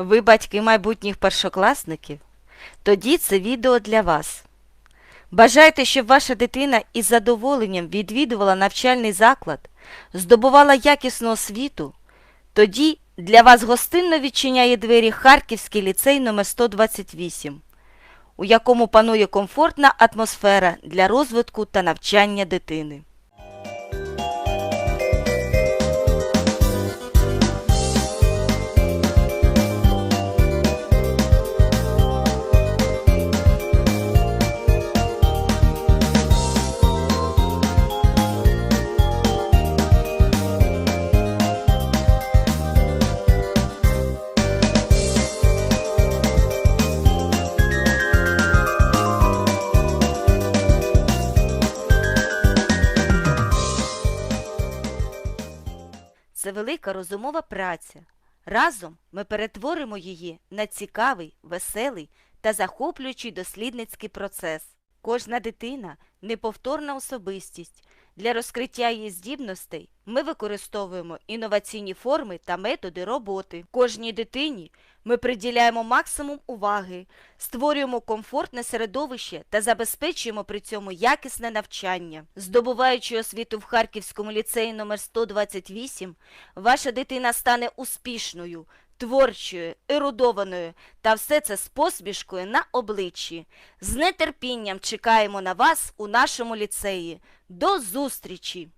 Ви батьки майбутніх першокласників? Тоді це відео для вас. Бажаєте, щоб ваша дитина із задоволенням відвідувала навчальний заклад, здобувала якісну освіту? Тоді для вас гостинно відчиняє двері Харківський ліцей номер 128, у якому панує комфортна атмосфера для розвитку та навчання дитини. Це велика розумова праця. Разом ми перетворимо її на цікавий, веселий та захоплюючий дослідницький процес. Кожна дитина неповторна особистість. Для розкриття її здібностей ми використовуємо інноваційні форми та методи роботи. Кожній дитині ми приділяємо максимум уваги, створюємо комфортне середовище та забезпечуємо при цьому якісне навчання. Здобуваючи освіту в Харківському ліцеї номер 128, ваша дитина стане успішною, творчою, ерудованою та все це з посмішкою на обличчі. З нетерпінням чекаємо на вас у нашому ліцеї. До зустрічі!